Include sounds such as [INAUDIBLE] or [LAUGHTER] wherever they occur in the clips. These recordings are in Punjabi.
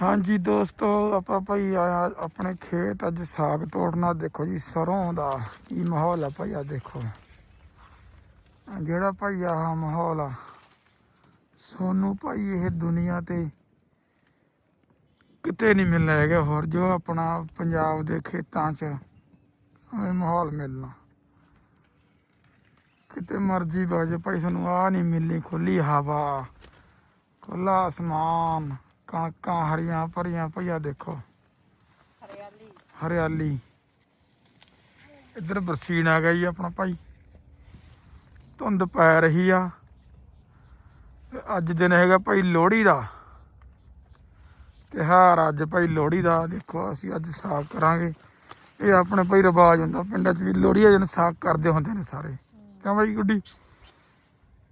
ਹਾਂਜੀ ਦੋਸਤੋ, ਆਪਾਂ ਭਾਈ ਆਇਆ ਆਪਣੇ ਖੇਤ ਅੱਜ ਸਾਗ ਤੋੜਨਾ। ਦੇਖੋ ਜੀ, ਸਰੋਂ ਦਾ ਕੀ ਮਾਹੌਲ ਆ ਭਾਈ ਆ ਦੇਖੋ। ਜਿਹੜਾ ਭਾਈ ਆਹ ਮਾਹੌਲ ਆ, ਸੋਨੂੰ ਭਾਈ ਇਹ ਦੁਨੀਆ ਤੇ ਕਿਤੇ ਨਹੀਂ ਮਿਲਣਾ ਹੈਗਾ। ਹੋਰ ਜੋ ਆਪਣਾ ਪੰਜਾਬ ਦੇ ਖੇਤਾਂ 'ਚ ਸਾਨੂੰ ਮਾਹੌਲ ਮਿਲਣਾ। ਕਿਤੇ ਮਰਜ਼ੀ ਬਾਜੇ ਭਾਈ ਸਾਨੂੰ ਆ ਨਹੀਂ ਮਿਲਣੀ ਖੁੱਲੀ ਹਵਾ ਖੁੱਲਾ ਅਸਮਾਨ। ਕਣਕਾਂ ਹਰੀਆਂ ਭਰੀਆਂ ਪਈਆਂ ਦੇਖੋ। ਹਰਿਆਲੀ। ਹਰਿਆਲੀ। ਇੱਧਰ ਬਰਸੀਨ ਆ ਗਈ ਆਪਣਾ ਭਾਈ। ਧੁੰਦ ਪੈ ਰਹੀ ਆ। ਅੱਜ ਦਿਨ ਹੈਗਾ ਭਾਈ ਲੋਹੜੀ ਦਾ। ਤਿਉਹਾਰ ਅੱਜ ਭਾਈ ਲੋਹੜੀ ਦਾ। ਦੇਖੋ ਅਸੀਂ ਅੱਜ ਸਾਗ ਕਰਾਂਗੇ। ਇਹ ਆਪਣੇ ਭਾਈ ਰਿਵਾਜ ਹੁੰਦਾ ਪਿੰਡਾਂ 'ਚ ਵੀ ਲੋਹੜੀ ਆ ਦਿਨ ਸਾਗ ਕਰਦੇ ਹੁੰਦੇ ਨੇ ਸਾਰੇ। ਕਿਉਂ ਭਾਈ ਗੁੱਡੀ?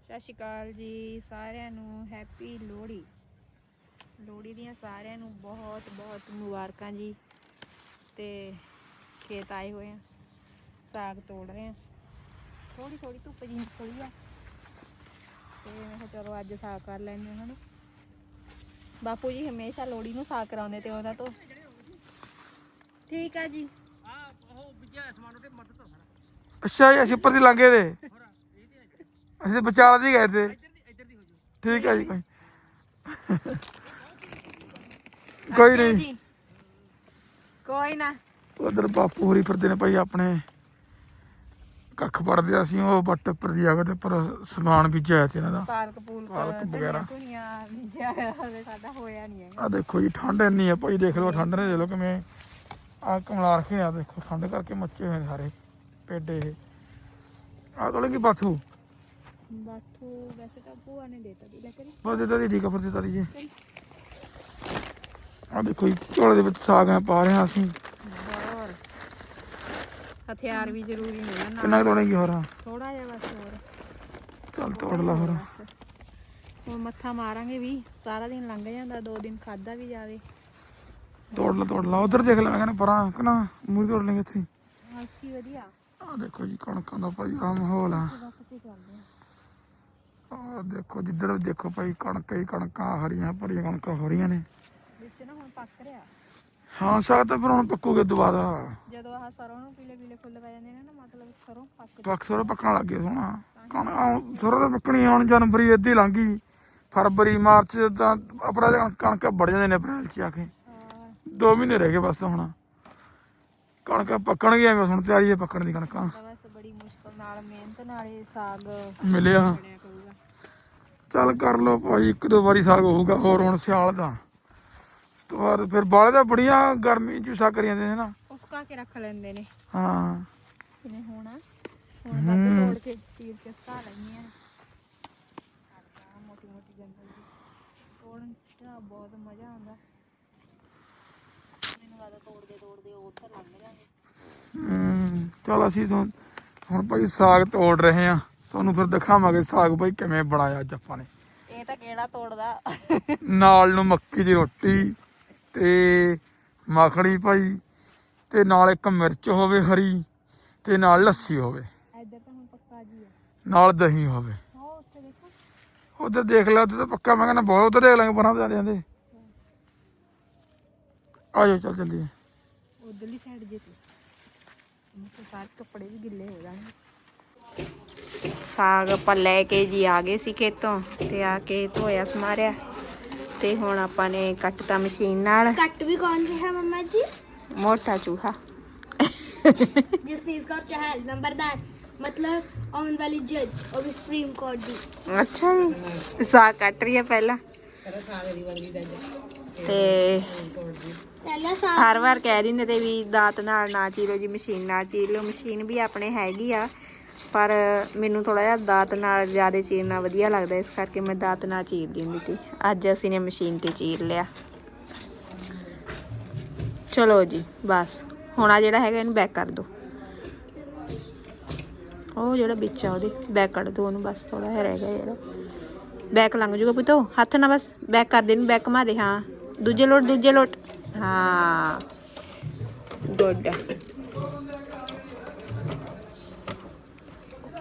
ਸਤਿ ਸ਼੍ਰੀ ਅਕਾਲ ਜੀ ਸਾਰਿਆਂ ਨੂੰ। ਹੈਪੀ ਲੋਹੜੀ। ਲੋਹੜੀ ਦੀਆਂ ਸਾਰਿਆਂ ਨੂੰ ਬਹੁਤ ਬਹੁਤ ਮੁਬਾਰਕਾਂ ਜੀ। ਤੇ ਖੇਤ ਆਏ ਹੋਏ ਆ ਸਾਗ ਤੋੜ ਰਹੇ ਆ। ਥੋੜੀ ਥੋੜੀ ਧੁੱਪ ਜੀ ਥੋੜੀ ਆ। ਤੇ ਮੈਂ ਕਿਹਾ ਚਲੋ ਅੱਜ ਸਾਗ ਕਰ ਲੈਣੇ ਉਹਨਾਂ ਨੂੰ। ਬਾਪੂ ਜੀ ਹਮੇਸ਼ਾ ਲੋਹੜੀ ਨੂੰ ਸਾਗ ਕਰਾਉਂਦੇ ਤੇ ਉਹਨਾਂ ਤੋਂ। ਠੀਕ ਆ ਜੀ। ਅੱਛਾ ਜੀ ਅਸੀਂ ਉੱਪਰ ਦੀ ਲੰਘੇ ਦੇ। ਅਸੀਂ ਤਾਂ ਵਿਚਾਲਾ ਦੀ ਗਏ ਤੇ। ਠੀਕ ਹੈ ਜੀ ਕੋਈ। ਕੋਈ ਨਹੀਂ। ਕੋਈ ਨਾ। ਉਧਰ ਬਾਪੂ ਹੋਰੀ ਫਿਰਦੇ ਨੇ ਭਾਈ ਆਪਣੇ। ਕੱਖ ਪੜਦੇ ਅਸੀਂ ਉਹ ਬੱਟ ਉੱਪਰ ਦੀ ਜਗ੍ਹਾ ਤੇ ਉੱਪਰ ਸਮਾਨ ਬੀਜਿਆ ਤੇ ਇਹਨਾਂ ਦਾ। ਪਾਲਕ ਪੂਲਕ ਪਾਲਕ ਵਗੈਰਾ। ਸਾਡਾ ਹੋਇਆ ਨਹੀਂ ਆ ਦੇਖੋ ਜੀ ਠੰਡ ਇੰਨੀ ਆ ਭਾਈ ਦੇਖ ਲਓ ਠੰਡ ਨੇ ਦੇਖ ਲਓ ਕਿਵੇਂ ਆ ਕਮਲਾ ਰੱਖੇ ਆ ਦੇਖੋ ਠੰਡ ਕਰਕੇ ਮੱਚੇ ਹੋਏ ਸਾਰੇ ਪੇਡੇ ਇਹ। ਆ ਤੋਲੇ ਕੀ ਬਾਥੂ? ਬਾਥੂ ਵੈਸੇ ਤਾਂ ਭੂਆ ਨੇ ਦੇਤਾ ਦੀ ਲੈ ਕਰੀ ਬਸ ਦਿੱਤਾ ਦੀ ਠੀਕ ਆ ਫਿਰ ਦਿੱਤਾ ਦੀ ਜੀ। ਆ ਦੇਖੋ ਝੋਲੇ ਦੇ ਵਿੱਚ ਸਾਗ ਐ ਪਾ ਰਹੇ ਹਾਂ ਅਸੀਂ। ਹੋਰ। ਹਥਿਆਰ ਵੀ ਜ਼ਰੂਰੀ ਨੇ ਨਾ ਕਿੰਨਾ ਤੋੜੇਗੀ ਹੋਰ? ਥੋੜਾ ਜਿਹਾ ਬਸ ਹੋਰ। ਚੱਲ ਤੋੜ ਲਾ ਬਸ। ਹੁਣ ਮੱਥਾ ਮਾਰਾਂਗੇ ਵੀ ਸਾਰਾ ਦਿਨ ਲੰਘ ਜਾਂਦਾ ਦੋ ਦਿਨ ਖਾਦਾ ਵੀ ਜਾਵੇ। ਤੋੜ ਲਾ ਤੋੜ ਲਾ। ਉਧਰ ਦੇਖ ਲੈ ਮੈਂ ਕਹਿੰਦਾ ਪਰਾਂ ਕਿ ਨਾ ਮੂੰਹ ਤੋੜ ਲੈਂਗੇ ਇੱਥੇ। ਆਖੀ ਵਧੀਆ। ਆ ਦੇਖੋ ਜੀ ਕਣਕਾਂ ਦਾ ਭਾਈ ਆ ਮਾਹੌਲ ਆ। ਆ। ਦੇਖੋ ਜਿੱਧਰ ਦੇਖੋ ਭਾਈ ਕਣਕਾਂ ਹੀ ਕਣਕਾਂ ਹਰੀਆਂ ਭਰੀਆਂ ਕਣਕਾਂ ਹੋ ਰਹੀਆਂ ਨੇ। ਵਿੱਚ ਨਾ ਹੁਣ ਪੱਕ ਰਿਹਾ। ਹਾਂ ਸਾਗ ਤਾਂ ਫਿਰ ਹੁਣ ਪੱਕੂਗੇ ਦੁਬਾਰਾ ਜਦੋਂ ਆਹ ਸਰੋਂ ਨੂੰ ਪੀਲੇ ਪੀਲੇ ਫੁੱਲ ਪੈ ਜਾਂਦੇ ਨੇ ਨਾ ਮਤਲਬ ਸਰੋਂ ਪੱਕ ਪੱਕ ਸਰੋਂ ਪੱਕਣ ਲੱਗ ਗਏ ਸੋਹਣਾ। ਕਣ ਸਰੋਂ ਤਾਂ ਪੱਕਣੀ ਹੁਣ ਜਨਵਰੀ ਅੱਧੀ ਲੰਘ ਗਈ। ਫਰਵਰੀ ਮਾਰਚ ਤਾਂ ਅਪ੍ਰੈਲ ਕਣਕਾਂ ਵੜ ਜਾਂਦੇ ਨੇ ਅਪ੍ਰੈਲ ਚ ਆ ਕੇ। ਹਾਂ। ਦੋ ਮਹੀਨੇ ਰਹਿ ਗਏ ਬਸ ਹੁਣ। ਕਣਕਾਂ ਪੱਕਣਗੀਆਂ ਬਸ ਹੁਣ ਤਿਆਰੀ ਹੈ ਪੱਕਣ ਦੀ ਕਣਕਾਂ। ਬਸ ਬੜੀ ਮੁਸ਼ਕਲ ਨਾਲ ਮਿਹਨਤ ਨਾਲ ਇਹ ਸਾਗ ਮਿਲਿਆ। ਚੱਲ ਕਰ ਲੋ ਭਾਈ ਇੱਕ ਦੋ ਵਾਰੀ ਸਾਗ ਹੋਊਗਾ ਹੋਰ ਹੁਣ ਸਿਆਲ ਦਾ। ਬਾਅਦ ਫਿਰ ਬਾਲੇ ਤਾਂ ਬੜੀਆਂ ਗਰਮੀ ਚ ਸਾਗ ਕਰੀ ਜਾਂਦੇ ਨੇ ਨਾ। ਉਸਕਾ ਕੇ ਰੱਖ ਲੈਂਦੇ ਨੇ। ਹਾਂ। ਕਿਨੇ ਹੋਣਾ। ਹੁਣ ਵੱਧ ਤੋੜ ਕੇ ਚੀਰ ਕੇ ਸੁਕਾ ਲੈਂਦੀਆਂ ਨੇ ਮੋਟੀ ਮੋਟੀ ਜੰਗਲ ਦੀ। ਤੋੜਨ ਚ ਬਹੁਤ ਮਜ਼ਾ ਆਉਂਦਾ। ਮੈਨੂੰ ਲੱਗਦਾ ਤੋੜਦੇ ਤੋੜਦੇ ਉੱਥੇ ਲੰਘ ਜਾਣਗੇ ਹਮ, ਚੱਲ ਅਸੀਂ ਹੁਣ ਭਾਈ ਸਾਗ ਤੋੜ ਰਹੇ ਆ ਤੁਹਾਨੂੰ ਫਿਰ ਦਿਖਾਵਾਂਗੇ ਸਾਗ ਭਾਈ ਕਿਵੇਂ ਬਣਾਇਆ ਅੱਜ ਆਪਾਂ ਨੇ। ਇਹ ਤਾਂ ਕਿਹੜਾ ਤੋੜਦਾ? ਨਾਲ ਨੂੰ ਮੱਕੀ ਦੀ ਰੋਟੀ। ਤੇ ਮੱਖਣੀ ਭਾਈ ਤੇ ਨਾਲ ਇੱਕ ਮਿਰਚ ਹੋਵੇ ਹਰੀ ਤੇ ਨਾਲ ਲੱਸੀ ਹੋਵੇ। ਇੱਧਰ ਤਾਂ ਹੁਣ ਪੱਕਾ ਜੀ ਆ। ਨਾਲ ਦਹੀਂ ਹੋਵੇ। ਉਹ ਉੱਥੇ ਦੇਖੋ। ਉਧਰ ਦੇਖ ਲੈ ਉਧਰ ਤਾਂ ਪੱਕਾ। ਮੈਂ ਕਹਿੰਦਾ ਬਹੁਤ ਉਧਰ ਦੇਖ ਲਾਂਗੇ ਪਰਾਂ ਤੇ ਜਾਂਦੇ ਆ ਜਾਓ ਚੱਲ ਚੱਲੀਏ। ਉਧਰਲੀ ਸਾਈਡ ਜੇ ਤੇ। ਮੇਰੇ ਸਾਰੇ ਕੱਪੜੇ ਵੀ ਗਿੱਲੇ ਹੋ ਜਾਣਗੇ ਸਾਗ ਆਪਾਂ ਲੈ ਕੇ ਜੀ ਆ ਗਏ ਸੀ ਖੇਤੋਂ ਤੇ ਆ ਕੇ ਧੋਇਆ ਸਮਾਰਿਆ। ਤੇ ਹੁਣ ਆਪਾਂ ਨੇ ਕੱਟਤਾ ਮਸ਼ੀਨ ਨਾਲ। ਕੱਟ ਵੀ ਕੌਣ ਰਿਹਾ ਮੰਮਾ ਜੀ? ਮੋਟਾ ਚੂਹਾ। ਜਸਨੀਸ ਕੌਰ ਚਹਿਲ ਨੰਬਰਦਾਰ ਮਤਲਬ ਆਉਣ ਵਾਲੀ ਜੱਜ ਉਹ ਵੀ ਸੁਪਰੀਮ ਕੋਰਟ ਦੀ। ਅੱਛਾ ਜੀ ਸਾ ਕੱਟ ਰਹੀ ਹੈ ਪਹਿਲਾਂ। ਤੇ ਹਰ ਵਾਰ ਕਹਿ ਦਿੰਦੇ ਤੇ ਵੀ ਦਾਤ ਨਾਲ ਨਾ ਚੀਰੋ ਜੀ ਮਸ਼ੀਨ ਨਾਲ ਚੀਰ ਲਓ। ਮਸ਼ੀਨ ਵੀ ਆਪਣੇ ਹੈਗੀ ਆ। ਪਰ ਮੈਨੂੰ ਥੋੜਾ ਜਿਹਾ ਦਾਤ ਨਾਲ ਜ਼ਿਆਦਾ ਚੀਰਨਾ ਵਧੀਆ ਲੱਗਦਾ, ਇਸ ਕਰਕੇ ਮੈਂ ਦਾਤ ਨਾਲ ਚੀਰ ਦਿੰਦੀ ਤੀ ਅੱਜ ਅਸੀਂ ਨੇ ਮਸ਼ੀਨ ਤੇ ਚੀਰ ਲਿਆ। ਚਲੋ ਜੀ, ਬਸ। ਹੁਣ ਆ ਜਿਹੜਾ ਹੈਗਾ, ਇਹਨੂੰ ਬੈਕ ਕਰ ਦਿਓ ਉਹ ਜਿਹੜਾ ਵਿੱਚ ਆ, ਉਹਦੇ ਬੈਕ ਕੱਢ ਦਿਓ ਉਹਨੂੰ ਬਸ ਥੋੜਾ ਜਿਹਾ ਰਹਿ ਗਿਆ ਜਿਹੜਾ। ਬੈਕ ਲੰਘ ਜੂਗਾ ਪੁੱਤੋ ਹੱਥ ਨਾਲ ਬਸ ਬੈਕ ਕਰ ਦੇ ਨੂੰ ਬੈਕ ਘੁਮਾ ਦੇ। ਹਾਂ। ਦੂਜੇ ਲੋਟ ਦੂਜੇ ਲੋਟ। ਹਾਂ। ਗੁੱਡ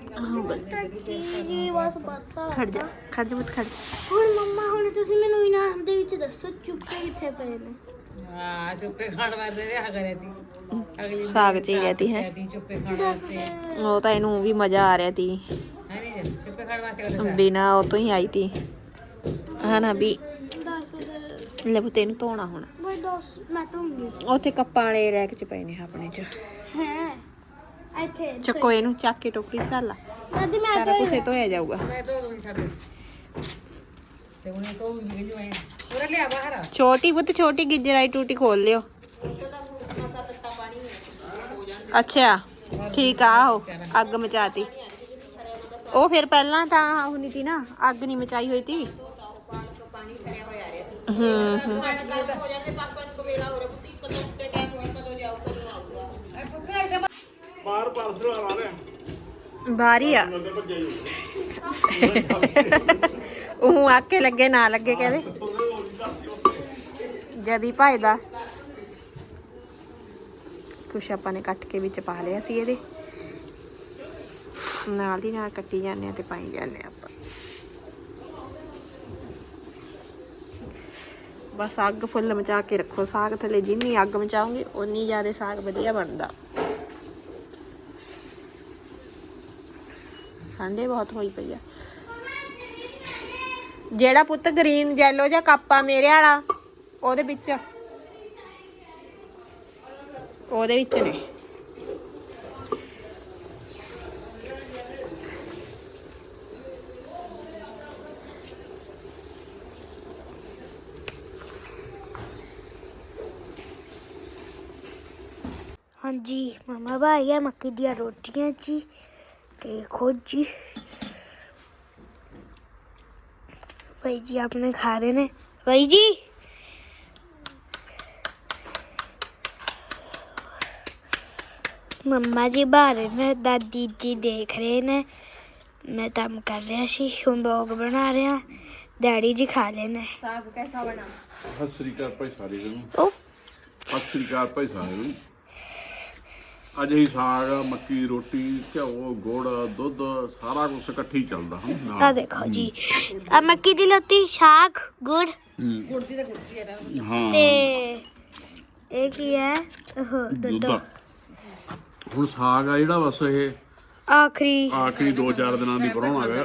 ਕੀ ਬਸ ਪਤਾ ਖੜ ਜਾ ਖੜ ਜਾ ਪੁੱਤ ਖੜ ਜਾ। ਹੁਣ ਮੰਮਾ ਹੁਣ ਤੁਸੀਂ ਮੈਨੂੰ ਇਨਾਮ ਦੇ ਵਿੱਚ ਦੱਸੋ ਚੁੱਪੇ ਕਿੱਥੇ ਪਏ ਨੇ? ਹਾਂ ਚੁੱਪੇ ਖਾਣ ਵਾਸਤੇ ਰਿਹਾ ਕਰੇ ਤੀ। ਅਗਲੀ ਸਾਗ ਚ ਹੀ ਰਹਤੀ ਹੈ। ਤੀ ਚੁੱਪੇ ਖਾਣ ਵਾਸਤੇ। ਉਹ ਤਾਂ ਇਹਨੂੰ ਵੀ ਮਜ਼ਾ ਆ ਰਿਹਾ ਤੀ। ਹੈ ਨਹੀਂ ਜੀ ਚੁੱਪੇ ਖਾਣ ਵਾਸਤੇ ਕਰਦੇ ਬਿਨਾ ਉਹ ਤੋਂ ਹੀ ਆਈ ਤੀ। ਹਨਾ ਵੀ ਦੱਸ ਦੇ। ਲੈ ਪੁੱਤ ਇਹਨੂੰ ਧੋਣਾ ਹੁਣ। ਬਈ ਦੱਸ ਮੈਂ ਧੋਂਗੀ। ਉੱਥੇ ਕੱਪਾਂ ਵਾਲੇ ਰੈਕ ਚ ਪਏ ਨੇ ਆਪਣੇ ਚ। ਹੈ? ਇੱਥੇ ਚੱਕੋ ਇਹਨੂੰ ਚੱਕ ਕੇ ਟੋਕਰੀ ਚ ਲਾ। ਦਾਦੀ ਮੈਂ ਸਾਰਾ ਕੁਝ ਇਹ ਧੋਇਆ ਜਾਊਗਾ। ਮੈਂ ਤੋਂ ਨਹੀਂ ਛੱਡ ਤੇ ਉਹਨੇ ਤੋਂ ਵੀ ਜੋ ਹੈ ਉਹ ਲਿਆ ਬਾਹਰ ਛੋਟੀ ਪੁੱਤ ਛੋਟੀ ਗਿੱਜਰਾਈ ਟੂਟੀ ਖੋਲ ਲਿਓ। ਅੱਛਾ ਠੀਕ ਆ ਆਹੋ ਅੱਗ ਮਚਾਤੀ। ਉਹ ਫਿਰ ਪਹਿਲਾਂ ਤਾਂ ਉਹ ਨਹੀਂ ਤੀ ਨਾ ਅੱਗ ਨਹੀਂ ਮਚਾਈ ਹੋਈ ਤੀ। ਹੂੰ ਹੂੰ। ਬਾਹਰ ਪਾਰਸਲ ਆ। ਰਿਹਾ ਬਾਰੀ ਆ ਉਹ ਆਕੇ ਲੱਗੇ ਨਾ ਲੱਗੇ ਕਹਿੰਦੇ। ਜਦੀ ਭਾਈਦਾ ਕੁਛ ਆਪਾਂ ਨੇ ਕੱਟ ਕੇ ਵਿੱਚ ਪਾ ਲਿਆ ਸੀ ਇਹਦੇ। ਨਾਲ ਦੀ ਨਾਲ ਕੱਟੀ ਜਾਂਦੇ ਆ ਤੇ ਪਾਈ ਜਾਂਦੇ ਆ ਆਪਾਂ। ਬਸ ਅੱਗ ਫੁੱਲ ਮਚਾ ਕੇ ਰੱਖੋ। ਸਾਗ ਥੱਲੇ ਜਿੰਨੀ ਅੱਗ ਮਚਾਉਂਗੇ ਉਨੀ ਜ਼ਿਆਦਾ ਸਾਗ ਵਧੀਆ ਬਣਦਾ। ਠੰਡੇ ਬਹੁਤ ਹੋਈ ਪਈ ਆ। ਜਿਹੜਾ ਪੁੱਤ ਗ੍ਰੀਨ ਜੈਲੋ ਜਾਂ ਕੱਪ ਮੇਰੇ ਵਾਲਾ, ਉਹਦੇ ਵਿੱਚ। ਉਹਦੇ ਵਿੱਚ ਨੇ। ਹਾਂਜੀ, ਮਮਾ ਭਾਈ ਆ ਮੱਕੀ ਦੀਆਂ ਰੋਟੀਆਂ ਜੀ। ਦੇਖੋ ਜੀ। ਭਾਈ ਜੀ ਆਪਣੇ ਖਾ ਰਹੇ ਨੇ। ਭਾਈ ਜੀ। ਮੰਮਾ ਜੀ ਬਾਹਰ ਨੇ ਦਾਦੀ ਜੀ ਦੇਖ ਰਹੇ ਨੇ। ਮੈਂ ਕੰਮ ਕਰ ਰਿਹਾ ਸੀ ਹੁਣ ਲੋਗ ਬਣਾ ਰਿਹਾ। ਡੈਡੀ ਜੀ ਖਾ ਰਹੇ ਨੇ। ਸਤਿ ਸ੍ਰੀ ਅਕਾਲ ਭਾਈ ਸਾਰੇ ਨੂੰ। ਉਹ ਸਤਿ ਸ੍ਰੀ ਅਕਾਲ ਭਾਈ ਸਾਰੇ ਨੂੰ। ਅੱਜ ਹੀ ਸਾਗ ਮੱਕੀ ਰੋਟੀ ਘਿਓ ਗੁੜ ਦੁੱਧ ਸਾਰਾ ਕੁਝ ਇਕੱਠੀ ਚੱਲਦਾ ਹਾਂ ਆ ਦੇਖੋ ਜੀ ਆ ਮੱਕੀ ਦੀ ਰੋਟੀ ਸਾਗ ਗੁੜ। ਹਾਂ। ਤੇ ਇਹ ਕੀ ਹੈ? ਉਹ ਦੁੱਧ। ਦੁੱਧ। ਹੁਣ ਸਾਗ ਆ ਜਿਹੜਾ ਬਸ ਇਹ ਆਖਰੀ। ਆਖਰੀ 2-4 ਦਿਨਾਂ ਦੀ ਨਾਲ ਖਾਊਂਗਾ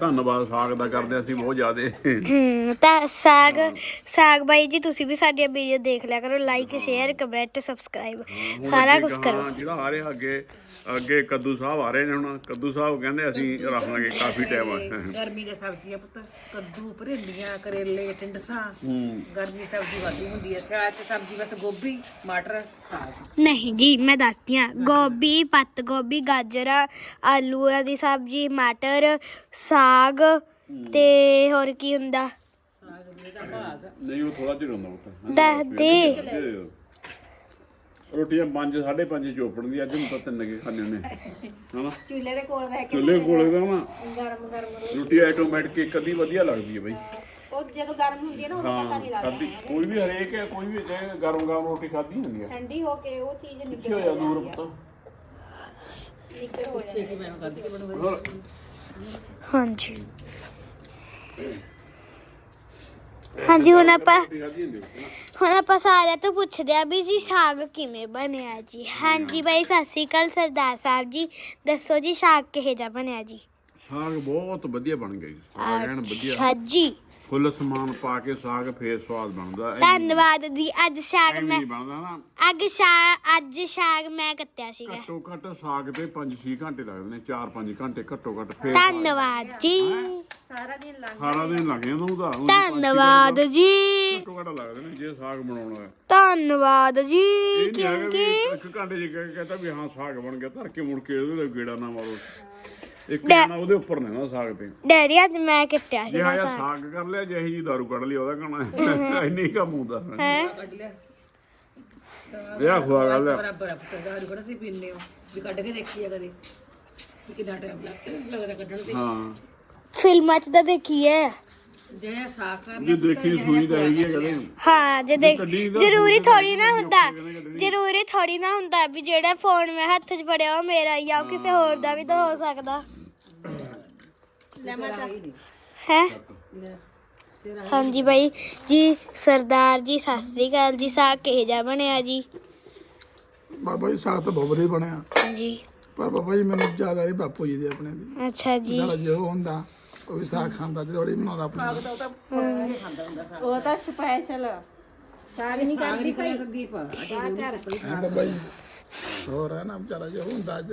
ਧੰਨਵਾਦ ਸਾਗ ਦਾ ਕਰਦੇ ਅਸੀਂ ਬਹੁਤ ਜ਼ਿਆਦੇ। ਹਮ ਤਾਂ ਸਾਗ ਸਾਗ ਬਾਈ ਜੀ ਤੁਸੀਂ ਵੀ ਸਾਡੀਆਂ ਵੀਡੀਓ ਦੇਖ ਲਿਆ ਕਰੋ ਲਾਈਕ ਸ਼ੇਅਰ ਕਮੈਂਟ ਸਬਸਕ੍ਰਾਈਬ ਹੁਣ ਸਾਰਾ ਅੱਗੇ ਕੁਝ ਕਰੋ। ਗਾਹਾਂ ਜਿਹੜਾ ਆ ਰਿਹਾ ਅੱਗੇ ਅੱਗੇ ਕੱਦੂ ਸਾਹਿਬ ਆ ਰਹੇ ਨੇ ਹੁਣ। ਕੱਦੂ ਸਾਹਿਬ ਕਹਿੰਦੇ ਅਸੀਂ ਰੱਖਾਂਗੇ ਕਾਫੀ ਟਾਈਮ ਗਰਮੀ ਦੇ ਸਬਜ਼ੀਆਂ ਪੁੱਤ। ਕੱਦੂ ਭਰਿੰਡੀਆਂ ਕਰੇਲੇ ਟਿੰਡਸਾਂ ਹੂੰ। ਗਰਮੀ ਸਬਜ਼ੀ ਵਾਧੂ ਹੁੰਦੀ ਹੈ ਸਿਆਲ ਚ ਸਬਜ਼ੀ ਬਸ ਗੋਭੀ ਮਟਰ ਸਾਗ। ਨਹੀਂ ਜੀ ਮੈਂ ਦੱਸਦੀ ਹਾਂ ਗੋਭੀ ਪੱਤ ਗੋਭੀ ਗਾਜਰਾਂ ਆਲੂਆਂ ਦੀ ਸਬਜ਼ੀ ਮਟਰ ਸਾਗ ਤੇ ਹੋਰ ਕੀ ਹੁੰਦਾ? ਦਾ ਨਹੀਂ ਉਹ ਥੋੜਾ ਜਿਹਾ ਹੁੰਦਾ ਪੁੱਤ। ਦੱਸਦੀ ਰੋਟੀਆਂ 5 5:30 ਚੋਪੜ ਦੀ ਅੱਜ ਨੂੰ ਤਾਂ ਤਿੰਨ ਕੇ ਖਾਣੇ ਨੇ ਹਨਾ? ਚੁੱਲ੍ਹੇ ਦੇ ਕੋਲ ਬਹਿ ਚੁੱਲ੍ਹੇ ਕੋਲੇ ਦਾ ਨਾ ਗਰਮ ਗਰਮ ਰੋਟੀ। ਆਟੋਮੈਟਿਕ ਇੱਕ ਅੱਧੀ ਵਧੀਆ ਲੱਗਦੀ ਹੈ ਬਾਈ। ਉਹ ਜਦੋਂ ਗਰਮ ਹੁੰਦੀ ਹੈ ਨਾ ਉਦੋਂ ਪਤਾ ਨਹੀਂ ਹਾਂ ਲੱਗਦਾ ਕੋਈ ਵੀ ਹਰੇਕ ਹੈ ਕੋਈ ਵੀ ਗਰਮ ਗਰਮ ਰੋਟੀ ਖਾਧੀ ਹੁੰਦੀ ਹੈ ਠੰਡੀ ਹੋ ਕੇ ਉਹ ਚੀਜ਼ ਹੋ ਨਿਕਲ ਹੋ ਜਾਂਦੀ ਛੇਤੀ ਮੈਂ ਕਰਦੀ ਕਿ ਬਣੂ ਹੋਰ ਹਾਂਜੀ। ਹਾਂਜੀ ਹੁਣ ਆਪਾਂ ਹੁਣ ਆਪਾਂ ਸਾਰਿਆਂ ਤੋਂ ਪੁੱਛਦੇ ਆ ਵੀ ਜੀ ਸਾਗ ਕਿਵੇਂ ਬਣਿਆ ਜੀ? ਹਾਂਜੀ ਬਾਈ ਸਤਿ ਸ਼੍ਰੀ ਅਕਾਲ ਸਰਦਾਰ ਸਾਹਿਬ ਜੀ। ਦੱਸੋ ਜੀ ਸਾਗ ਕਿਹੋ ਜਿਹਾ ਬਣਿਆ ਜੀ? ਸਾਗ ਬਹੁਤ ਵਧੀਆ ਬਣ ਗਿਆ ਜੀ। ਸਾਗ ਐਨ ਵਧੀਆ। ਅੱਛਾ ਜੀ। ਫੁੱਲ ਸਮਾਨ ਪਾ ਕੇ ਸਾਗ ਫੇਰ ਸਵਾਦ ਬਣਦਾ। ਐ ਧੰਨਵਾਦ ਜੀ ਅੱਜ ਸਾਗ ਮੈਂ ਨਹੀਂ ਬਣਦਾ ਨਾ। ਅੱਗ ਸਾਗ ਅੱਜ ਸਾਗ ਮੈਂ ਕੱਤਿਆ ਸੀਗਾ। ਘੱਟੋ ਘੱਟ ਸਾਗ ਤੇ 5-6 ਘੰਟੇ ਲੱਗਦੇ ਨੇ 4-5 ਘੰਟੇ ਘੱਟੋ ਘੱਟ ਫੇਰ ਧੰਨਵਾਦ ਜੀ। ਸਾਰਾ ਦਿਨ ਲੰਘ ਸਾਰਾ ਦਿਨ ਲੱਗ ਜਾਂਦਾ ਉਹਦਾ। ਧੰਨਵਾਦ ਜੀ। ਘੱਟੋ ਘੱਟ ਲੱਗਦੇ ਨੇ ਜੇ ਸਾਗ ਬਣਾਉਣਾ ਹੈ। ਧੰਨਵਾਦ ਜੀ ਇਹ ਨਹੀਂ ਹੈਗਾ ਵੀ ਕਿਉਂਕਿ ਇੱਕ ਘੰਟੇ ਚ ਕਹਿ- ਕਹਿੰਦਾ ਵੀ ਹਾਂ ਸਾਗ ਬਣ ਗਿਆ ਧਰ ਕੇ ਮੁੜ ਕੇ ਉਹਦੇ ਤੇ ਗੇੜਾ ਨਾ ਮਾਰੋ। ਇੱਕ ਜਣਾ ਉਹਦੇ ਉੱਪਰ ਨੇ ਨਾ ਸਾਗ ਤੇ। ਡੈਡੀ ਅੱਜ ਮੈਂ ਕੱਤਿਆ ਜੇ ਸੀਗਾ ਆਇਆ ਸਾਗ। ਸਾਗ ਕਰ ਲਿਆ ਜੇ ਇਹੀ ਜੀ ਦਾਰੂ ਕੱਢ ਲਈ ਉਹਦਾ ਕਹਣਾ [LAUGHS] ਇੰਨੀ ਹੀ ਕੰਮ ਹੁੰਦਾ ਹੈ? ਕੱਢ ਲਿਆ ਵਿਆਹ ਖਵਾ ਗੱਲ ਆ। ਬਰਾਬਰ ਆ ਪੁੱਤ ਦਾਰੂ ਕਿਹੜਾ ਤੁਸੀਂ ਪੀਂਦੇ ਹੋ। ਵੀ ਕੱਢ ਕੇ ਦੇਖੀ ਆ ਕਦੇ। ਵੀ ਕਿੰਨਾ ਟਾਈਮ ਲੱਗਦਾ ਕੱਢਣ ਤੇ। ਹਾਂ। ਫਿਲਮਾਂ 'ਚ ਤਾਂ ਦੇਖੀਏ। ਜੇ ਕਰ ਦੇਖੀ ਸੂਈ ਤਾਂ ਹੈਗੀ ਹੈ ਕਦੇ। ਹਾਂ ਜੇ ਦੇਖ ਕੱਢੀ ਤਾਂ ਜ਼ਰੂਰੀ ਤਾਂ ਥੋੜੀ ਨਾ ਹੁੰਦਾ। ਜ਼ਰੂਰੀ ਥੋੜੀ ਨਾ ਹੁੰਦਾ ਵੀ ਜਿਹੜਾ ਫੋਨ ਮੈਂ ਹੱਥ 'ਚ ਫੜਿਆ ਉਹ ਮੇਰਾ ਹੀ ਆ ਉਹ ਕਿਸੇ ਹੋਰ ਦਾ ਵੀ ਤਾਂ ਹੋ ਸਕਦਾ। ਹੈ? ਹਾਂਜੀ ਬਾਈ ਜੀ ਸਰਦਾਰ ਜੀ ਸਤਿ ਸ੍ਰੀ ਅਕਾਲ ਜੀ ਸਾਗ ਕਿਹੋ ਜਿਹਾ ਬਣਿਆ ਜੀ? ਬਾਬਾ ਜੀ ਸਾਗ ਤਾਂ ਬਹੁਤ ਵਧੀਆ ਬਣਿਆ। ਹਾਂਜੀ ਪਰ ਬਾਬਾ ਜੀ ਮੈਨੂੰ ਜ਼ਿਆਦਾ ਨਹੀਂ ਬਾਪੂ ਜੀ ਦੇ ਆਪਣੇ ਦੀ। ਅੱਛਾ ਜੀ। ਜਿਹੜਾ ਜੋ ਹੁੰਦਾ ਉਹ ਵੀ ਸਾਗ ਖਾਂਦਾ ਤੇ ਰੋੜੀ ਬਣਾਉਂਦਾ ਆਪਣੇ ਉਹ ਤਾਂ ਸਪੈਸ਼ਲ ਸਾਗ। ਨਹੀਂ ਕਰਦੀ ਕੋਈ ਸੰਦੀਪ। ਹਾਂ ਬਾਬਾ ਜੀ ਹੋਰ ਹੈ ਨਾ ਵਿਚਾਰਾ ਜੋ ਹੁੰਦਾ ਅੱਜ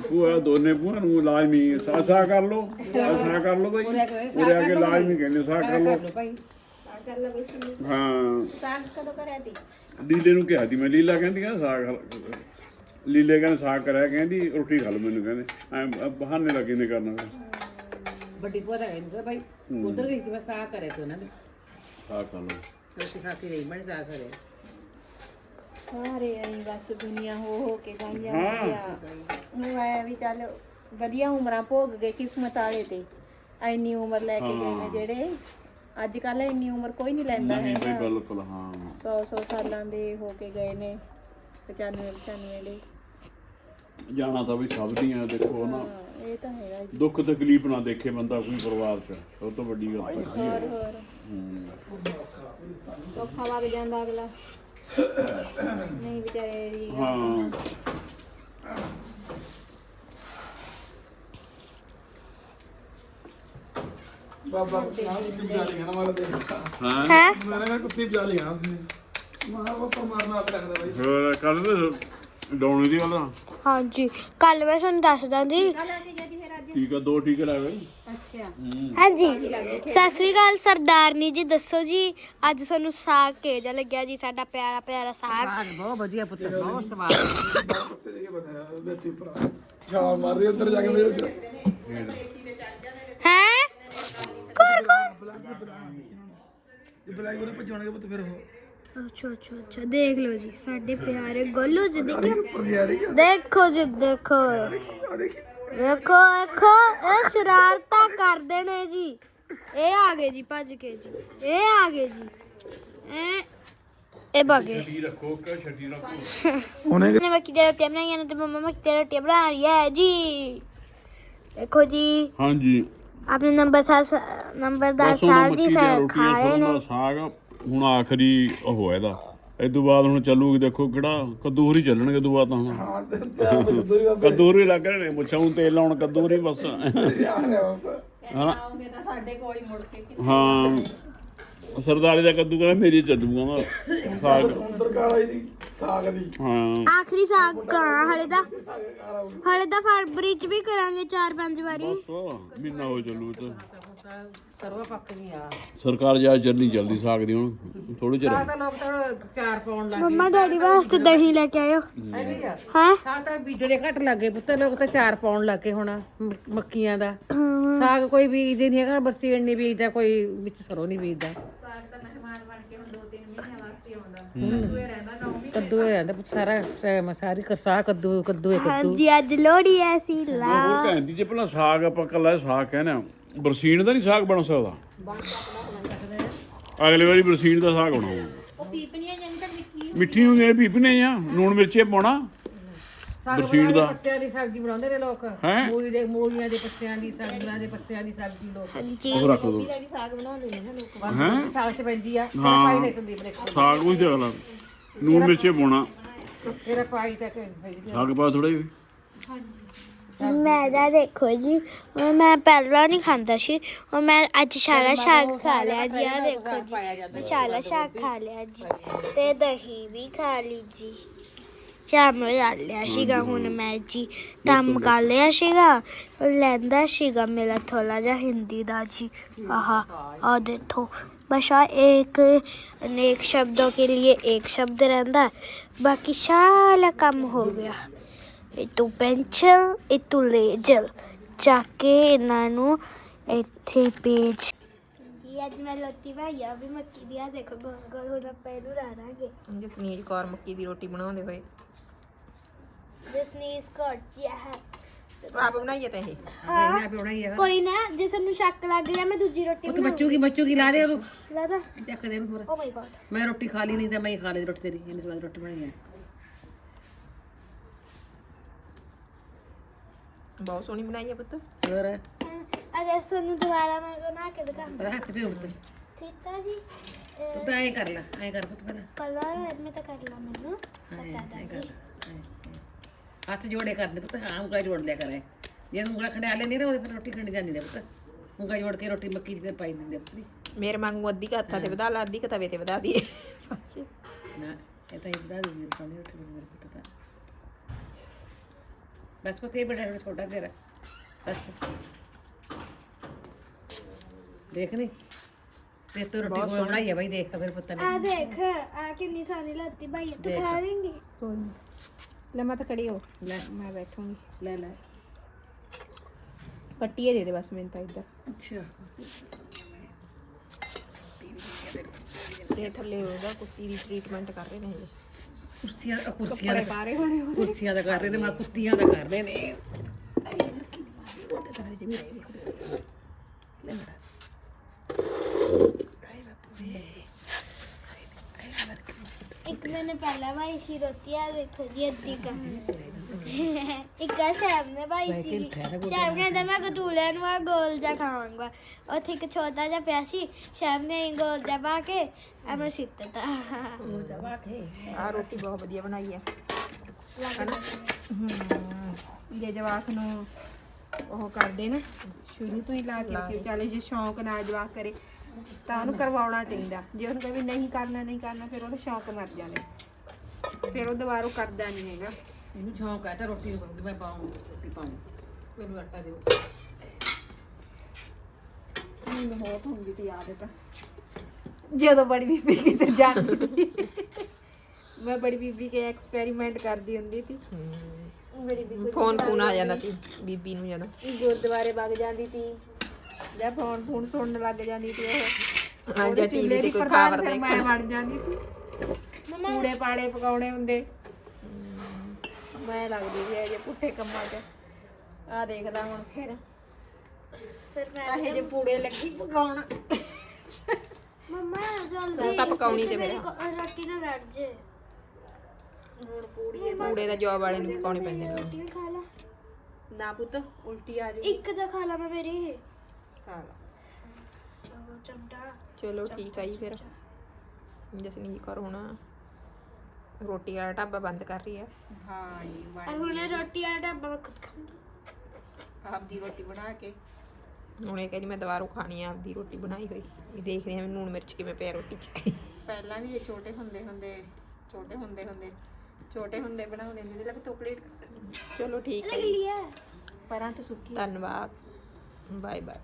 ਭੂਆ ਦੋਨੇ ਭੂਆ ਨੂੰ ਲਾਜ਼ਮੀ ਸਾ ਸਾ ਕਰ ਲੋ ਸਾ ਕਰ ਲੋ ਬਈ। ਆ ਕੇ ਲਾਜ਼ਮੀ ਕਹਿੰਦੇ ਸਾ ਕਰ ਲੋ ਭਾਈ। ਕਰ ਲੈ ਬਈ ਹਾਂ। ਸਾਗ ਕਦੋਂ ਕਰਿਆ ਤੀ ਲੀਲੇ ਨੂੰ ਕਿਹਾ ਸੀ ਮੈਂ ਲੀਲਾ ਕਹਿੰਦੀ ਆ ਸਾਗ ਲੀਲੇ ਕਹਿੰਦੇ ਸਾਗ ਕਰਿਆ ਕਹਿੰਦੀ ਰੋਟੀ ਖਾ ਲਓ ਮੈਨੂੰ ਕਹਿੰਦੇ। ਐ ਬਹਾਨੇ ਲੱਗੇ ਨੇ ਕਰਨਾ। ਵੱਡੀ ਭੂਆ ਦਾ ਕਹਿੰਦੇ ਭਾਈ ਉਧਰ ਗਈ ਸੀ ਮੈਂ ਸਾਖ ਕਰੇ ਤੇ ਉਹਨਾਂ ਨੇ ਸਾਗ ਖਾ ਲਓ। ਰੋਟੀ ਖਾ ਕੇ ਰਹੀ ਮੈਂ ਸਾਖ ਕਰੇ ਸਾਰੇ ਆਈ ਬਸ ਦੁਨੀਆ ਹੋ ਹੋ ਕੇ ਹੁਣ ਐ ਵੀ ਚੱਲ ਵਧੀਆ ਉਮਰਾਂ ਭੋਗ ਗਏ ਕਿਸਮਤ ਵਾਲੇ ਤੇ। ਐਨੀ ਉਮਰ ਲੈ ਕੇ ਗਏ ਨੇ ਜਿਹੜੇ। ਅੱਜ ਕੱਲ ਇੰਨੀ ਉਮਰ ਕੋਈ ਨਹੀਂ ਲੈਂਦਾ ਨਹੀਂ ਹੈਗਾ। ਬਿਲਕੁਲ ਹਾਂ। 100 100 ਸਾਲਾਂ ਦੇ ਹੋ ਕੇ ਗਏ ਨੇ 95 95 ਦੇ। ਜਾਣਾ ਤਾਂ ਵੀ ਸਭ ਦੀਆਂ ਦੇਖੋ ਨਾ। ਹਾਂ, ਇਹ ਤਾਂ ਹੈਗਾ ਜੀ। ਦੁੱਖ ਤਕਲੀਫ ਨਾ ਦੇਖੇ ਬੰਦਾ ਕੋਈ ਪਰਿਵਾਰ ਚ ਸਭ ਤੋਂ ਵੱਡੀ ਗੱਲ ਤਾਂ ਹੈ ਹੋਰ ਹੋਰ। ਧੋਖਾ ਵਗ ਜਾਂਦਾ ਅਗਲਾ। [COUGHS] ਨਹੀਂ ਵਿਚਾਰੇ ਦੀ। ਹਾਂ। ਬਾਬਾ ਕੁੱਤੀ ਬਜਾ ਲਿਆ ਨਾ ਮਾਰਾ ਦੇ ਹਾਂ। ਹੈ? ਮੇਰੇ ਨਾਲ ਕੁੱਤੀ ਬਜਾ ਲਿਆ ਉਸਨੇ ਮਾਰਾ ਉਹ ਤਾਂ ਮਾਰਨਾ ਆਪ ਰੱਖਦਾ ਬਾਈ। ਹੋਰ ਕੱਲ ਤੇ ਡਾਉਣੀ ਦੀ ਵਾਲਾ ਹਾਂਜੀ ਕੱਲ ਮੈਂ ਤੁਹਾਨੂੰ ਦੱਸਦਾ ਜੀ ਟੀਕਾ ਦੋ ਟੀਕੇ ਲਾਏ ਬਾਈ। ਅੱਛਾ। ਹਾਂਜੀ ਸਤਿ ਸ੍ਰੀ ਅਕਾਲ ਸਰਦਾਰਨੀ ਜੀ ਦੱਸੋ ਜੀ ਅੱਜ ਸਾਨੂੰ ਸਾਗ ਕਿਹਦਾ ਲੱਗਿਆ ਜੀ ਸਾਡਾ ਪਿਆਰਾ ਪਿਆਰਾ ਸਾਗ? ਬਹੁਤ ਵਧੀਆ ਪੁੱਤ ਬਹੁਤ ਸਵਾਦ ਕੁੱਤੇ ਦੇ ਕੇ ਬਣਾਇਆ ਬੈਠੀ ਭਰਾ। ਛਾਲ ਮਾਰ ਰਹੀ ਅੰਦਰ ਜਾ ਕੇ ਮੇਰੇ ਸਿਰ। ਬਲੈਕ ਦੇ ਬਣਾ ਜੇ ਬਲੈਕ ਉਹਨੇ ਭਜਾਉਣਗੇ ਪੁੱਤ ਫਿਰ ਉਹ। ਅੱਛਾ ਅੱਛਾ ਅੱਛਾ ਦੇਖ ਲਓ ਜੀ ਸਾਡੇ ਪਿਆਰੇ ਗੋਲੂ ਜੀ ਦੇਖੋ ਦੇਖੋ ਜੀ ਦੇਖੋ। ਵੇਖੋ ਵੇਖੋ ਇਹ ਸ਼ਰਾਰਤਾਂ ਕਰਦੇ ਨੇ ਜੀ। ਇਹ ਆ ਗਏ ਜੀ ਭੱਜ ਕੇ ਜੀ। ਇਹ ਆ ਗਏ ਜੀ। ਇਹ ਇਹ ਬਾਗੇ ਉਹਨੇ ਮੈਂ ਮੱਕੀ ਦੀ ਰੋਟੀ ਬਣਾਈ ਹੈ ਤੇ ਮੰਮਾ ਮੱਕੀ ਦੀ ਰੋਟੀ ਬਣਾ ਰਹੀ ਹੈ ਜੀ। ਦੇਖੋ ਜੀ। ਹਾਂਜੀ। ਆਪਣੇ ਨੰਬਰ ਸਰ ਨੰਬਰ ਦਾ ਸਾਹ ਜੀ ਮੱਕੀ ਖਾ ਰਹੇ ਨੇ। ਸਾਗ ਹੁਣ ਆਖਰੀ ਉਹ ਇਹਦਾ। ਇਸ ਤੋਂ ਬਾਅਦ ਹੁਣ ਚੱਲੂਗੀ ਦੇਖੋ ਕਿਹੜਾ ਕੱਦੂ ਹੋਰੀ ਚੱਲਣਗੇ ਤੋਂ ਬਾਅਦ ਤਾਂ ਹੁਣ। ਹਾਂ ਤੇ ਦੂਰੀ ਬਾਬੇ [LAUGHS] ਕੱਦੂ ਹੋਰੀ ਲੱਗ ਰਹੇ ਨੇ ਮੁੱਛਾਂ ਨੂੰ ਤੇਲ ਲਾਉਣ ਕੱਦੂ ਹੋਰੀ ਬਸ। [LAUGHS] ਆ ਰਿਹਾ ਬਸ। ਹਨਾ ਆਉਂਗੇ ਤਾਂ ਸਾਡੇ ਕੋਲ ਹੀ ਮੁੜ ਕੇ ਹਾਂ। ਸਰਦਾਰੀ ਦਾ ਕੱਦੂ ਕਹਿੰਦਾ ਮੇਰੀ ਚੱਲੂਗਾ ਮੈਂ ਸਾਗ। ਸੁੰਦਰ ਕਾਲਾ ਦੀ ਸਾਗ ਦੀ। ਹਾਂ। ਆਖਰੀ ਸਾਗ ਕਰਾਂ ਹਲੇ ਦਾ ਹਲੇ ਦਾ ਫਰਵਰੀ ਚ ਵੀ ਕਰਾਂਗੇ 4-5 ਵਾਰੀ। ਬਸ ਮਹੀਨਾ ਹੋ ਚੱਲੂ ਤੇ। ਸਰਕਾਰ ਜਾ ਜਲਦੀ ਜਲਦੀ ਸਾਗ ਹੁਣ ਥੋੜੀ ਚਿਰ ਤਾਂ ਡੈਡੀ ਵਾਸਤੇ ਦਹੀਂ ਲੈ ਕੇ ਆਇਓ। ਹਾਂ। ਤਾਂ ਤਾਂ ਬੀਜਣੇ ਘੱਟ ਲੱਗੇ ਪੁੱਤ ਲੋਕ ਤਾਂ ਚਾਰ ਪਾਉਣ ਲੱਗੇ ਹੁਣ ਮੱਕੀਆਂ ਦਾ। ਸਾਗ ਕੋਈ ਬੀਜਦੇ ਨਹੀਂ ਹੈਗਾ ਬਰਸੀਨ ਨਹੀਂ ਬੀਜਦਾ ਕੋਈ ਵਿੱਚ ਸਰੋਂ ਨਹੀਂ ਬੀਜਦਾ। ਸਾਗ ਤਾਂ ਮਹਿਮਾਨ ਬਣ ਕੇ ਹੁਣ 2-3 ਮਹੀਨਿਆਂ ਵਾਸਤੇ ਆਉਂਦਾ। ਕੱਦੂ ਹੀ ਰਹਿੰਦਾ ਪੁੱਤ ਸਾਰਾ ਟਾਈਮ, ਸਾਰੀ ਕਰਸਾ ਕੱਦੂ ਕੱਦੂ ਹੀ ਕੱਦੂ। ਹਾਂਜੀ ਅੱਜ ਲੋਹੜੀ ਐ ਲਾ ਉਹ ਕਹਿੰਦੀ ਜੇ ਪਹਿਲਾਂ ਸਾਗ ਆਪਾਂ ਕੱਲਾ ਸਾਗ ਕਹਿੰਦੇ ਬਰਸੀਨ ਦਾ ਨਹੀਂ ਸਾਗ ਬਣ ਸਕਦਾ? ਅਗਲੇ ਵਾਰੀ ਬਰਸੀਨ ਦਾ ਸਾਗ ਬਣਾਉ ਉਹ ਪੀਪਣੀਆਂ ਜੰਦਰ ਮਿੱਠੀ ਮਿੱਠੀ ਨੇ ਆ। ਲੂਣ ਮਿਰਚੇ ਪਾਉਣਾ। ਬਰਸੀਨ ਦਾ। ਪੱਤਿਆਂ ਦੀ ਸਬਜ਼ੀ ਬਣਾਉਂਦੇ ਨੇ ਲੋਕ। ਹੈਂ? ਮੂਲੀ ਦੇ ਮੂਲੀਆਂ ਦੇ ਪੱਤਿਆਂ ਦੀ ਸਬਜ਼ੀਆਂ ਦੇ ਪੱਤਿਆਂ ਦੀ ਸਬਜ਼ੀ ਲੋਕ। ਉਹ ਰੱਖ ਦੋ ਵੀ ਸਾਗ ਬਣਾਉਂਦੇ ਨੇ ਨਾ ਲੋਕ। ਹਾਂ? ਸਾਗ ਚ ਪੈਂਦੀ ਆ। ਪਾਈ ਨਹੀਂ ਸੰਦੀਪ ਨੇ ਸਾਗ ਵੀ ਤੇ ਅਗਲਾ। ਲੂਣ ਮਿਰਚੇ ਪਾਉਣਾ। ਤੇਰਾ ਪਾਈ ਤੱਕ ਹੈਗੀ ਸਾਗ ਪਾ ਥੋੜਾ ਜਿਹਾ। ਮੈਂ ਤਾਂ ਦੇਖੋ ਜੀ ਹੁਣ ਮੈਂ ਪਹਿਲਾਂ ਨਹੀਂ ਖਾਂਦਾ ਸੀ ਹੁਣ ਮੈਂ ਅੱਜ ਸਾਰਾ ਸਾਗ ਖਾ ਲਿਆ ਜੀ ਆ ਦੇਖੋ ਜੀ ਮੈਂ ਸਾਰਾ ਸਾਗ ਖਾ ਲਿਆ ਜੀ ਤੇ ਦਹੀਂ ਵੀ ਖਾ ਲਈ ਜੀ ਸ਼ਾਮ ਨੂੰ ਲੜ ਲਿਆ ਸੀਗਾ ਹੁਣ ਮੈਂ ਜੀ ਕੰਮ ਕਰ ਲਿਆ ਸੀਗਾ ਲੈਂਦਾ ਸੀਗਾ ਮੇਰਾ ਥੋੜਾ ਜਿਹਾ ਹਿੰਦੀ ਦਾ ਜੀ ਆਹਾ ਆ ਦੇਖੋ बशा एक अनेक शब्दों के लिए एक शब्द रहता बाकी सारा काम हो गया ਇਹ ਤੂੰ ਪੈਨਸ਼ਨ ਇਹ ਤੂੰ ਲੇਜਰ। ਚੱਕ ਕੇ ਇਹਨਾਂ ਨੂੰ ਇੱਥੇ ਪੇਜ ਜੀ ਅੱਜ ਮੈਂ ਲੋਤੀ ਭਾਈ ਆ ਵੀ ਮੱਕੀ ਦੀ। ਆ ਦੇਖੋ ਗੋਲ ਗੋਲ ਹੁਣ ਆਪਾਂ ਇਹਨੂੰ ਰਾਰਾਂਗੇ। ਜਸਨੀਤ ਕੌਰ ਮੱਕੀ ਦੀ ਰੋਟੀ ਬਣਾਉਂਦੇ ਹੋਏ। ਜਸਨੀਸ ਕੋਟ ਹੈ ਆਪ ਬਣਾਈਏ ਤਾਂ ਇਹ। ਇਹਨਾਂ ਪਿਉਣਾ ਹੀ ਆ। ਕੋਈ ਨਾ ਜੇ ਸਾਨੂੰ ਸ਼ੱਕ ਲੱਗ ਗਿਆ ਮੈਂ ਦੂਜੀ ਰੋਟੀ ਉਹ ਤਾਂ ਬੱਚੂਗੀ ਬੱਚੂਗੀ ਲਾ ਦੇ ਉਹਨੂੰ। ਲਾ ਦਾਂ। ਚੱਕ ਦੇ ਇਹਨੂੰ ਹੋਰ ਓ ਮਾਈ ਗॉड ਮੈਂ ਰੋਟੀ ਖਾ ਲਈ ਨਹੀਂ ਤਾਂ ਮੈਂ ਹੀ ਖਾ ਲਈ ਰੋਟੀ ਤੇਰੀ ਇੰਨੀ ਸਵਾਦ ਰੋਟੀ ਬਣਾਈ ਹੈ ਬਹੁਤ ਸੋਹਣੀ ਬਣਾਈ ਹੈ ਪੁੱਤ ਹੋਰ ਅਜੇ ਸਾਨੂੰ ਦੁਬਾਰਾ ਮੈਂ ਬਣਾ ਕੇ ਦਿਖਾਂ ਉਹਦਾ ਹੱਥ ਪਿਓ ਉੱਤੇ ਠੀਕ ਆ ਜੀ ਤੂੰ ਤਾਂ ਐਂ ਕਰ ਲੈ ਐਂ ਕਰ ਪੁੱਤ ਪਹਿਲਾਂ ਕਲਰ ਮੈਂ ਤਾਂ ਕਰ ਲਾ ਮੈਨੂੰ ਐਂ ਐਂ ਕਰ ਐਂ, ਐਂ। ਹੱਥ ਜੋੜੇ ਕਰ ਦੇ ਪੁੱਤ ਹਾਂ ਉਂਗਲਾਂ ਜੋੜ ਦਿਆ ਕਰੇ ਜੇ ਉਂਗਲਾਂ ਖੰਡਿਆ ਲੈਂਦੀ ਨਾ ਉਹਦੇ ਫਿਰ ਰੋਟੀ ਖੰਡ ਜਾਂਦੀ ਨੇ ਪੁੱਤ ਉਂਗਲਾਂ ਜੋੜ ਕੇ ਰੋਟੀ ਮੱਕੀ ਦੀ ਫਿਰ ਪਾਈ ਦਿੰਦੇ ਪੁੱਤ ਮੇਰੇ ਵਾਂਗੂ ਅੱਧੀ ਕੁ ਹੱਥਾਂ ਤੇ ਵਧਾ ਲਾ ਅੱਧੀ ਕੁ ਤਵੇ ਤੇ ਵਧਾ ਦੀ ਨਾ ਇਹ ਤਾਂ ਇਹ ਬਣਾ ਦੇ ਰੋਟੀ ਮੇਰੇ ਪੁੱਤ ਤਾਂ ਬਸ ਪੁੱਤ ਇਹ ਬੜਾ ਛੋਟਾ ਤੇਰਾ। ਬਸ। ਦੇਖ ਨੀ? ਤੇ ਤੂੰ ਰੋਟੀ ਕੋਲ ਬਣਾਈ ਹੈ ਬਾਈ ਦੇਖ ਫਿਰ ਪੁੱਤ ਨੇ। ਆ ਦੇਖ ਆ ਕਿੰਨੀ ਸੋਹਣੀ ਲੱਤੀ ਭਾਈ ਤੂੰ ਖਾ ਲੇਂਗੀ। ਕੋਈ ਲੈ ਮੈਂ ਤਾਂ ਖੜੀ ਹੋ। ਲੈ। ਮੈਂ ਬੈਠੂੰਗੀ। ਲੈ ਲੈ। ਪੱਟੀਏ ਦੇ ਦੇ ਬਸ ਮੈਨੂੰ ਤਾਂ ਇੱਧਰ। ਅੱਛਾ। ਇਹ ਥੱਲੇ ਹੋਗਾ ਕੁੱਤੀ ਦੀ ਟ੍ਰੀਟਮੈਂਟ ਕਰ ਰਹੇ ਨੇ ਇਹ। cursía, cursía, de, cursía carrera, más cursía de carrera. Ay, Ay, ay, ay, ay, ay, ay, ay, ay, ਇੱਕ ਆ ਸ਼ਾਮ ਨੇ ਭਾਈ ਸੀ ਸ਼ਾਮ ਨੇ ਤਾਂ ਮੈਂ ਕਤੂਲੇ ਨੂੰ ਆ ਗੋਲ ਜਾ ਖਾਵਾਂਗਾ। ਉੱਥੇ ਇੱਕ ਛੋਟਾ ਜਿਹਾ ਪਿਆ ਸੀ ਸ਼ਾਮ ਨੇ ਇਹ ਗੋਲ ਜਾ ਪਾ ਕੇ ਆ ਮੈਂ ਸਿੱਟਤਾ ਆ ਰੋਟੀ ਬਹੁਤ ਵਧੀਆ ਬਣਾਈ ਹੈ ਇਹ ਜਵਾਕ ਨੂੰ ਉਹ ਕਰਦੇ ਨਾ ਸ਼ੁਰੂ ਤੋਂ ਹੀ ਲਾ ਕੇ ਰੱਖੀ ਚੱਲ ਜੇ ਸ਼ੌਂਕ ਨਾਲ ਜਵਾਕ ਕਰੇ ਤਾਂ ਉਹਨੂੰ ਕਰਵਾਉਣਾ ਚਾਹੀਦਾ। ਜੇ ਉਹਨੂੰ ਕਹੇ ਵੀ ਨਹੀਂ ਕਰਨਾ ਨਹੀਂ ਕਰਨਾ ਫਿਰ ਉਹਨੂੰ ਸ਼ੌਂਕ ਮਰ ਜਾਣੇ। ਫਿਰ ਉਹ ਦੁਬਾਰਾ ਕਰਦਾ ਨਹੀਂ ਹੈਗਾ। ਇਹਨੂੰ ਸ਼ੌਂਕ ਹੈ ਤਾਂ ਰੋਟੀ ਪਾਉਂਗੀ ਮੈਂ ਪਾਉਂ ਰੋਟੀ ਪਾਉਂ ਮੈਨੂੰ ਆਟਾ ਦਿਓ। ਮੈਨੂੰ ਬਹੁਤ ਹੁੰਦੀ ਤੀ ਆਦਤ ਜਦੋਂ ਬੜੀ ਬੀਬੀ ਕਿਤੇ ਜਾਂਦੀ ਤੀ ਮੈਂ ਬੜੀ ਬੀਬੀ ਕੇ ਐਕਸਪੈਰੀਮੈਂਟ ਕਰਦੀ ਹੁੰਦੀ ਸੀ ਬੜੀ ਬੀਬੀ ਫੋਨ ਫੋਨ ਆ ਜਾਂਦਾ ਸੀ ਬੀਬੀ ਨੂੰ ਜਦੋਂ। ਗੁਰਦੁਆਰੇ ਵਗ ਜਾਂਦੀ ਸੀ ਜਾਂ ਫੋਨ ਫੋਨ ਸੁਣਨ ਲੱਗ ਜਾਂਦੀ ਸੀ ਉਹ। ਹਾਂ ਜਾਂ ਟੀਵੀ ਤੇ ਕੋਈ ਖਬਰ ਦੇਖ ਮੈਂ ਬਣ ਜਾਂਦੀ ਸੀ ਕੂੜੇ ਪਾੜੇ ਪਕਾਉਣੇ ਹੁੰਦੇ। ਮੈਂ ਲੱਗਦੀ ਸੀ ਇਹ ਜੇ ਪੁੱਠੇ ਕੰਮਾਂ 'ਚ। ਆ ਦੇਖਦਾ ਹੁਣ ਫਿਰ। ਫਿਰ ਮੈਂ ਆਹੇ ਜੇ ਪੂੜੇ ਲੱਗੀ ਪਕਾਉਣ। ਮੰਮਾ ਜਲਦੀ ਤੂੰ ਤਾਂ ਪਕਾਉਣੀ ਤੇ ਮੇਰੀ ਰੋਟੀ ਨਾ ਰੱਜ ਜੇ। ਹੁਣ ਪੂੜੀ ਪੂੜੇ ਦਾ ਜਵਾਬ ਵਾਲੇ ਨੂੰ ਪਕਾਉਣੇ ਪੈਂਦੇ ਨੇ। ਰੋਟੀ ਵੀ ਖਾ ਲਾ। ਨਾ ਪੁੱਤ ਉਲਟੀ ਆ ਜੂ ਇੱਕ ਤਾਂ ਖਾ ਲਾ ਮੈਂ ਮੇਰੀ। ਖਾ ਲਾ। ਚਲੋ ਚਮਟਾ ਚਲੋ ਠੀਕ ਆ ਜੀ ਫਿਰ। ਜਸਨੀ ਜੀ ਕਰ ਹੁਣ। ਰੋਟੀ ਵਾਲਾ ਢਾਬਾ ਬੰਦ ਕਰ ਰਹੀ ਹੈ। ਹਾਂ ਜੀ ਔਰ ਹੁਣ ਰੋਟੀ ਵਾਲਾ ਢਾਬਾ ਮੈਂ ਖੁਦ ਖਾਂਗੀ ਆਪਦੀ ਰੋਟੀ ਬਣਾ ਕੇ। ਇਹ ਕਹਿੰਦੀ ਮੈਂ ਦੁਬਾਰਾ ਖਾਣੀ ਆ ਆਪਦੀ ਰੋਟੀ ਬਣਾਈ ਹੋਈ। ਇਹ ਦੇਖਦੇ ਹਾਂ ਲੂਣ ਮਿਰਚ ਕਿਵੇਂ ਪਿਆ ਰੋਟੀ 'ਚ। ਪਹਿਲਾਂ ਵੀ ਇਹ ਛੋਟੇ ਹੁੰਦੇ ਹੁੰਦੇ ਛੋਟੇ ਹੁੰਦੇ ਹੁੰਦੇ ਛੋਟੇ ਹੁੰਦੇ ਬਣਾਉਂਦੇ ਹੁੰਦੇ ਲੱਗ ਟੋਕਲੇਟ ਚਲੋ ਠੀਕ ਹੈ ਲਿਆ। ਪਰਾਂ ਤੋਂ ਸੁੱਕੀ ਧੰਨਵਾਦ। Bye bye